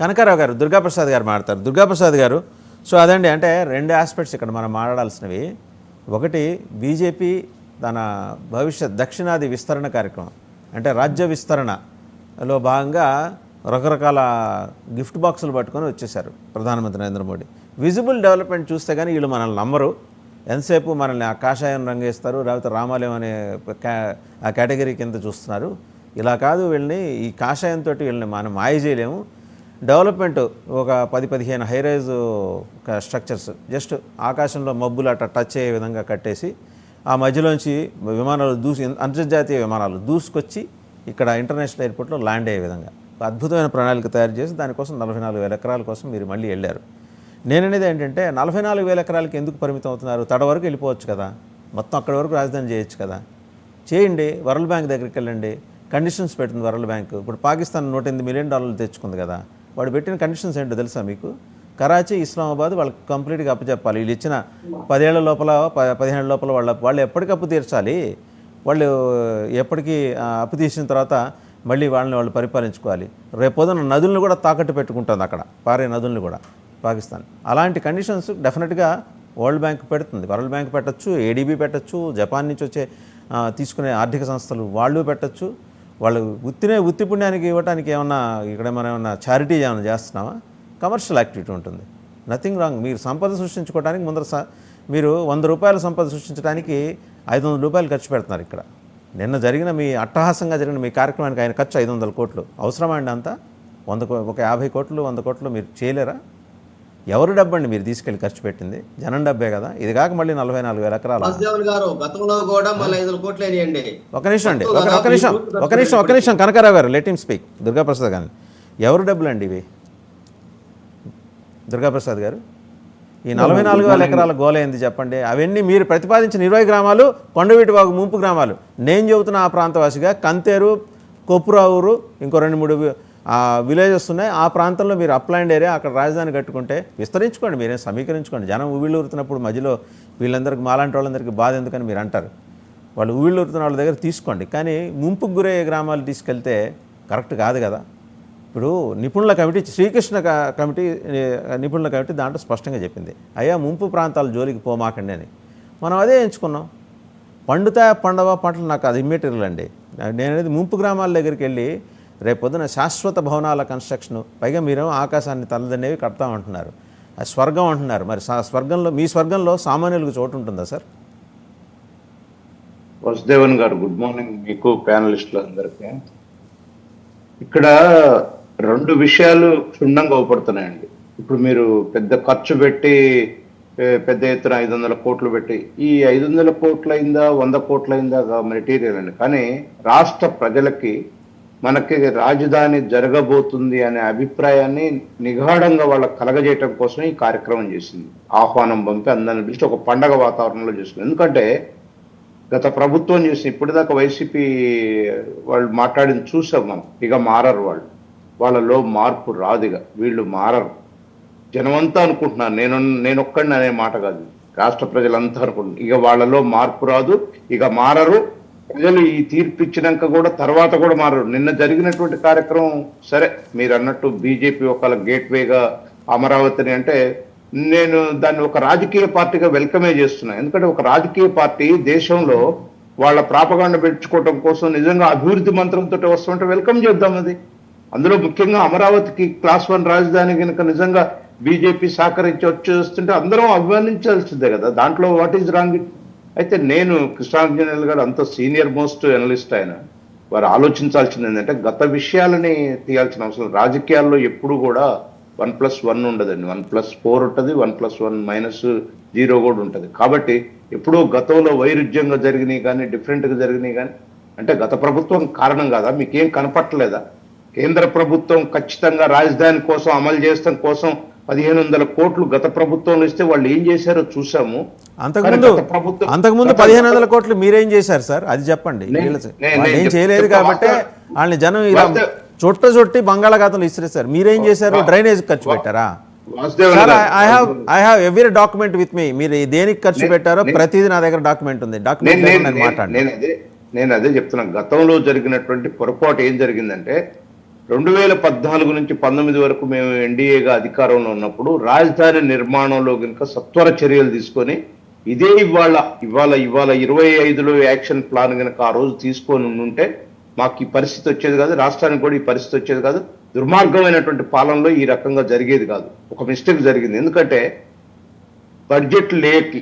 కనకారావు గారు దుర్గాప్రసాద్ గారు మాట్లాడతారు. దుర్గాప్రసాద్ గారు సో అదండి అంటే రెండు ఆస్పెక్ట్స్ ఇక్కడ మనం మాట్లాడాల్సినవి. ఒకటి బీజేపీ తన భవిష్యత్ దక్షిణాది విస్తరణ కార్యక్రమం అంటే రాజ్య విస్తరణలో భాగంగా రకరకాల గిఫ్ట్ బాక్సులు పట్టుకొని వచ్చేసారు ప్రధానమంత్రి నరేంద్ర మోడీ. విజిబుల్ డెవలప్మెంట్ చూస్తే కానీ వీళ్ళు మనల్ని నమ్మరు. ఎంతసేపు మనల్ని ఆ కాషాయం రంగేస్తారు లేకపోతే రామాలయం అనే ఆ కేటగిరీ కింద చూస్తున్నారు. ఇలా కాదు వీళ్ళని ఈ కాషాయంతో వీళ్ళని మనం మాయ చేయలేము. డెవలప్మెంట్ ఒక పది పదిహేను హైరైజ్ స్ట్రక్చర్స్ జస్ట్ ఆకాశంలో మబ్బులు అట్లా టచ్ అయ్యే విధంగా కట్టేసి ఆ మధ్యలోంచి విమానాలు దూసి అంతర్జాతీయ విమానాలు దూసుకొచ్చి ఇక్కడ ఇంటర్నేషనల్ ఎయిర్పోర్ట్లో ల్యాండ్ అయ్యే విధంగా. అద్భుతమైన ప్రణాళిక తయారు చేసి దానికోసం నలభై నాలుగు వేల ఎకరాల కోసం మీరు మళ్ళీ వెళ్ళారు. నేననేది ఏంటంటే నలభై నాలుగు వేల ఎకరాలకి ఎందుకు పరిమితం అవుతున్నారు? తడ వరకు వెళ్ళిపోవచ్చు కదా. మొత్తం అక్కడి వరకు రాజధాని చేయొచ్చు కదా. చేయండి వరల్డ్ బ్యాంక్ దగ్గరికి వెళ్ళండి. కండిషన్స్ పెట్టింది వరల్డ్ బ్యాంక్. ఇప్పుడు పాకిస్తాన్ నూట ఎనిమిది మిలియన్ డాలర్లు తెచ్చుకుంది కదా. వాడు పెట్టిన కండిషన్స్ ఏంటో తెలుసా మీకు? కరాచీ ఇస్లామాబాద్ వాళ్ళకి కంప్లీట్గా అప్పచెప్పాలి. వీళ్ళు ఇచ్చిన పదేళ్ళ లోపల ప- పదిహేను లోపల వాళ్ళ వాళ్ళు ఎప్పటికప్పు తీర్చాలి? వాళ్ళు ఎప్పటికీ అప్పు తీసిన తర్వాత మళ్ళీ వాళ్ళని వాళ్ళు పరిపాలించుకోవాలి. రేపొదన నదులను కూడా తాకట్టు పెట్టుకుంటుంది అక్కడ పారే నదులను కూడా పాకిస్తాన్. అలాంటి కండిషన్స్ డెఫినెట్గా వరల్డ్ బ్యాంక్ పెడుతుంది. వరల్డ్ బ్యాంక్ పెట్టచ్చు ఏడీబీ పెట్టచ్చు జపాన్ నుంచి వచ్చే తీసుకునే ఆర్థిక సంస్థలు వాళ్ళు పెట్టచ్చు. వాళ్ళు ఉత్తినే ఉత్తి పుణ్యానికి ఇవ్వడానికి ఏమన్నా ఇక్కడ మనం ఏమన్నా చారిటీ ఏమైనా చేస్తున్నామా కమర్షియల్ యాక్టివిటీ ఉంటుంది. నథింగ్ రాంగ్ మీరు సంపద సృష్టించుకోవడానికి ముందర స- మీరు వంద రూపాయల సంపద సృష్టించడానికి ఐదు వందల రూపాయలు ఖర్చు పెడుతున్నారు ఇక్కడ. నిన్న జరిగిన మీ అట్టహాసంగా జరిగిన మీ కార్యక్రమానికి ఆయన ఖర్చు ఐదు వందల కోట్లు. అవసరమా అండి అంతా? వంద ఒక యాభై కోట్లు వంద కోట్లు మీరు చేయలేరా? ఎవరు డబ్బండి మీరు తీసుకెళ్ళి ఖర్చు పెట్టింది? జనం డబ్బే కదా. ఇది కాక మళ్ళీ నలభై నాలుగు వేల ఎకరాల? వాసుదేవన్ గారు గతంలో కూడా మళ్ళీ ఐదు కోట్లు వేయండి ఒక నిమిషం అండి. ఒక నిమిషం ఒక నిమిషం ఒక నిమిషం కనకారావు గారు లెట్ హిమ్ స్పీక్ దుర్గాప్రసాద్ గారు ఎవరు డబ్బులు అండి ఇవి? దుర్గాప్రసాద్ గారు? ఈ నలభై నాలుగు వేల ఎకరాల గోల ఏంది చెప్పండి? అవన్నీ మీరు ప్రతిపాదించిన ఇరవై గ్రామాలు కొండవీటివాగు ముంపు గ్రామాలు. నేను చెబుతున్న ఆ ప్రాంతవాసిగా కంతేరు కొప్పురావురు ఇంకో రెండు మూడు ఆ విలేజెస్ ఉన్నాయి. ఆ ప్రాంతంలో మీరు అప్లాండ్ ఏరియా అక్కడ రాజధాని కట్టుకుంటే విస్తరించుకోండి మీరేం సమీకరించుకోండి. జనం ఊవిళ్ళూరుతున్నప్పుడు మధ్యలో వీళ్ళందరికీ మాలాంటి వాళ్ళందరికీ బాధ ఎందుకని మీరు అంటారు. వాళ్ళు ఊళ్ళూరుతున్న వాళ్ళ దగ్గర తీసుకోండి. కానీ ముంపుకు గురయ్యే గ్రామాలు తీసుకెళ్తే కరెక్ట్ కాదు కదా. ఇప్పుడు నిపుణుల కమిటీ శ్రీకృష్ణ కమిటీ నిపుణుల కమిటీ దాంట్లో స్పష్టంగా చెప్పింది. అయ్యా ముంపు ప్రాంతాల జోలికి పోమాకండి అని. మనం అదే ఎంచుకున్నాం. పండుతా పండవ పంటలు నాకు అది ఇమ్మీటర్లు అండి. నేను అనేది ముంపు గ్రామాల దగ్గరికి వెళ్ళి రేపు పొద్దున శాశ్వత భవనాల కన్స్ట్రక్షన్ పైగా మీరేమో ఆకాశాన్ని తలదనేవి కడతామంటున్నారు ఆ స్వర్గం అంటున్నారు. మరి స్వర్గంలో మీ స్వర్గంలో సామాన్యులకు చోటు ఉంటుందా సార్? వసుదేవన్ గారు గుడ్ మార్నింగ్. మీకు ప్యానలిస్టులు అందరికీ. ఇక్కడ రెండు విషయాలు క్షుణ్ణంగా ఉపడుతున్నాయండి. ఇప్పుడు మీరు పెద్ద ఖర్చు పెట్టి పెద్ద ఎత్తున ఐదు వందల కోట్లు పెట్టి ఈ ఐదు వందల కోట్లయిందా వంద కోట్లయిందా మెటీరియల్ అండి. కానీ రాష్ట్ర ప్రజలకి మనకి రాజధాని జరగబోతుంది అనే అభిప్రాయాన్ని నిగాఢంగా వాళ్ళకి కలగజేయటం కోసం ఈ కార్యక్రమం చేసింది. ఆహ్వానం పంపి అందరిని పిలిచి ఒక పండగ వాతావరణంలో చేసుకుంది ఎందుకంటే గత ప్రభుత్వం చేసిన ఇప్పటిదాకా వైసీపీ వాళ్ళు మాట్లాడిన చూసాం మనం. ఇక మారరు వాళ్ళు. వాళ్ళలో మార్పు రాదు ఇక. వీళ్ళు మారరు. జనమంతా అనుకుంటున్నారు. నేను నేను ఒక్కడిని అనే మాట కాదు. రాష్ట్ర ప్రజలంతా అనుకుంటున్నారు. ఇక వాళ్ళలో మార్పు రాదు. ఇక మారరు. ప్రజలు ఈ తీర్పు ఇచ్చినాక కూడా తర్వాత కూడా మారరు నిన్న జరిగినటువంటి కార్యక్రమం సరే మీరు అన్నట్టు బీజేపీ ఒక గేట్వేగా అమరావతిని అంటే నేను దాన్ని ఒక రాజకీయ పార్టీగా వెల్కమే చేస్తున్నా. ఎందుకంటే ఒక రాజకీయ పార్టీ దేశంలో వాళ్ళ ప్రాపగాండ పెంచుకోవడం కోసం నిజంగా అభివృద్ధి మంత్రంతో వస్తుంటే వెల్కమ్ చేద్దాం అది. అందులో ముఖ్యంగా అమరావతికి క్లాస్ వన్ రాజధాని కనుక నిజంగా బీజేపీ సహకరించి వచ్చి వస్తుంటే అందరం అభిమానించాల్సిందే కదా. దాంట్లో వాట్ ఈజ్ రాంగ్ అయితే నేను కృష్ణాంజనేయులు గారు అంత సీనియర్ మోస్ట్ అనలిస్ట్ ఆయన. వారు ఆలోచించాల్సింది ఏంటంటే గత విషయాలని తీయాల్సిన అవసరం రాజకీయాల్లో ఎప్పుడు కూడా వన్ ప్లస్ వన్ ఉండదండి. వన్ ప్లస్ ఫోర్ ఉంటుంది one plus one minus zero కూడా ఉంటుంది. కాబట్టి ఎప్పుడో గతంలో వైరుధ్యంగా జరిగినాయి కానీ డిఫరెంట్గా జరిగినాయి కానీ అంటే గత ప్రభుత్వం కారణం కాదా? మీకేం కనపట్టలేదా? కేంద్ర ప్రభుత్వం ఖచ్చితంగా రాజధాని కోసం అమలు చేస్తాం కోసం పదిహేను వందల కోట్లు గత ప్రభుత్వంలో ఇస్తే వాళ్ళు ఏం చేశారో చూసాము అంతకుముందు అంతకుముందు పదిహేను వందల కోట్లు మీరేం చేశారు సార్? అది చెప్పండి. ఏం చేయలేదు కాబట్టి వాళ్ళని జనం ఇలా చుట్ట చుట్టి బంగాళాఖాతంలో ఇసిరేశారు. మీరేం చేశారు? డ్రైనేజ్ ఖర్చు పెట్టారా? Sir I have I have every document with me మీరు దేనికి ఖర్చు పెట్టారో ప్రతిదీ నా దగ్గర డాక్యుమెంట్ ఉంది. డాక్యుమెంట్ నేను- మాట్లాడండి అదే నేను అదే చెప్తున్నా గతంలో జరిగినటువంటి పొరపాటు ఏం జరిగిందంటే రెండు వేల పద్నాలుగు నుంచి పంతొమ్మిది వరకు మేము ఎన్డీఏగా అధికారంలో ఉన్నప్పుడు రాజధాని నిర్మాణంలో కనుక సత్వర చర్యలు తీసుకొని ఇదే ఇవాళ ఇవాళ ఇవాళ ఇరవై ఐదులో యాక్షన్ ప్లాన్ కనుక ఆ రోజు తీసుకొని ఉంటే మాకు ఈ పరిస్థితి వచ్చేది కాదు రాష్ట్రానికి కూడా ఈ పరిస్థితి వచ్చేది కాదు. దుర్మార్గమైనటువంటి పాలనలో ఈ రకంగా జరిగేది కాదు. ఒక మిస్టేక్ జరిగింది. ఎందుకంటే బడ్జెట్ లేకి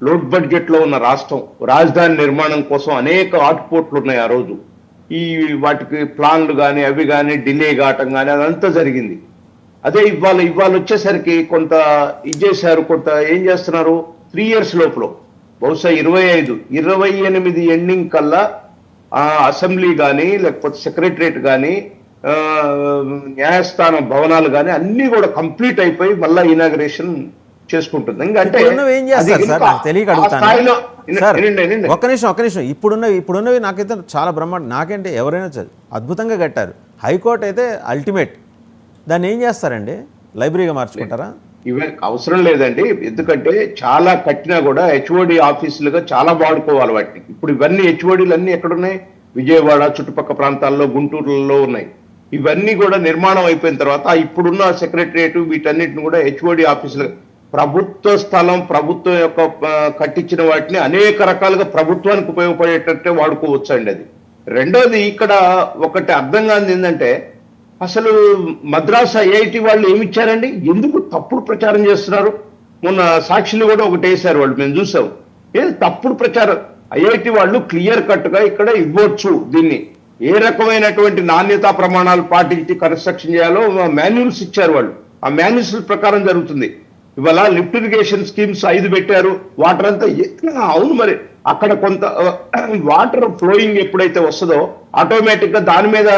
లోడ్ బడ్జెట్లో ఉన్న రాష్ట్రం రాజధాని నిర్మాణం కోసం అనేక ఆటుపోట్లు ఉన్నాయి ఆ రోజు. ఈ వాటికి ప్లాన్లు కానీ అవి కానీ డిలే కావటం కానీ అదంతా జరిగింది. అదే ఇవాళ ఇవాళ వచ్చేసరికి కొంత ఇచ్చేసారు కొంత ఏం చేస్తున్నారు? త్రీ ఇయర్స్ లోపల బహుశా ఇరవై ఐదు ఇరవై ఎనిమిది ఎండింగ్ కల్లా ఆ అసెంబ్లీ కానీ లేకపోతే సెక్రటరేట్ కానీ న్యాయస్థాన భవనాలు కానీ అన్ని కూడా కంప్లీట్ అయిపోయి మళ్ళా ఇనాగరేషన్ చేసుకుంటుంది. అంటే ఏం చేస్తారు సార్? నాకు తెలియక అడుగుతాను. ఒక్క నిమిషం ఒక్క నిమిషం. ఇప్పుడున్నవి ఇప్పుడున్నవి నాకైతే చాలా బ్రహ్మాండ నాకేంటి ఎవరైనా అద్భుతంగా కట్టారు. హైకోర్టు అయితే అల్టిమేట్. దాన్ని ఏం చేస్తారండి? లైబ్రరీగా మార్చుకుంటారా? ఇవే అవసరం లేదండి. ఎందుకంటే చాలా కట్టినా కూడా హెచ్ఓడి ఆఫీసులుగా చాలా వాడుకోవాలి వాటిని. ఇప్పుడు ఇవన్నీ హెచ్ఓడీలు అన్ని ఎక్కడున్నాయి? విజయవాడ చుట్టుపక్కల ప్రాంతాల్లో గుంటూరులలో ఉన్నాయి. ఇవన్నీ కూడా నిర్మాణం అయిపోయిన తర్వాత ఇప్పుడున్న సెక్రటరియట్ వీటన్నిటిని కూడా హెచ్ఓడి ఆఫీసులు ప్రభుత్వ స్థలం ప్రభుత్వం యొక్క కట్టించిన వాటిని అనేక రకాలుగా ప్రభుత్వానికి ఉపయోగపడేటట్టే వాడుకోవచ్చు అండి అది. రెండోది ఇక్కడ ఒకటి అర్థం కానిది ఏంటంటే అసలు మద్రాసు ఐఐటి వాళ్ళు ఏమి ఇచ్చారండి ఎందుకు తప్పుడు ప్రచారం చేస్తున్నారు? మొన్న సాక్షులు కూడా ఒకటి వేశారు వాళ్ళు మేము చూసాం. ఏది తప్పుడు ప్రచారం? ఐఐటి వాళ్ళు క్లియర్ కట్గా ఇక్కడ ఇవ్వచ్చు దీన్ని. ఏ రకమైనటువంటి నాణ్యతా ప్రమాణాలు పాటించి కన్స్ట్రక్షన్ చేయాలో మాన్యువల్స్ ఇచ్చారు వాళ్ళు. ఆ మాన్యువల్స్ ప్రకారం జరుగుతుంది. ఇవాళ లిఫ్ట్ ఇరిగేషన్ స్కీమ్స్ ఐదు పెట్టారు. వాటర్ అంతా అవును మరి. అక్కడ కొంత వాటర్ ఫ్లోయింగ్ ఎప్పుడైతే వస్తుందో ఆటోమేటిక్గా దాని మీద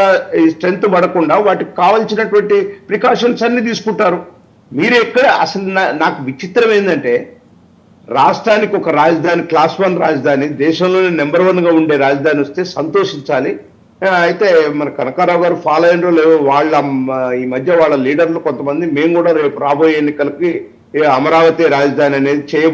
స్ట్రెంత్ పడకుండా వాటికి కావాల్సినటువంటి ప్రికాషన్స్ అన్ని తీసుకుంటారు. మీరు ఎక్కడ అసలు నా- నాకు విచిత్రం ఏంటంటే రాష్ట్రానికి ఒక రాజధాని క్లాస్ వన్ రాజధాని దేశంలోనే నెంబర్ వన్గా ఉండే రాజధాని వస్తే సంతోషించాలి. అయితే మన కనకారావు గారు ఫాలో అయిన లేవో వాళ్ళ ఈ మధ్య వాళ్ళ లీడర్లు కొంతమంది మేము కూడా రేపు రాబోయే ఎన్నికలకి అమరావతి రాజధాని అనేది చేయబో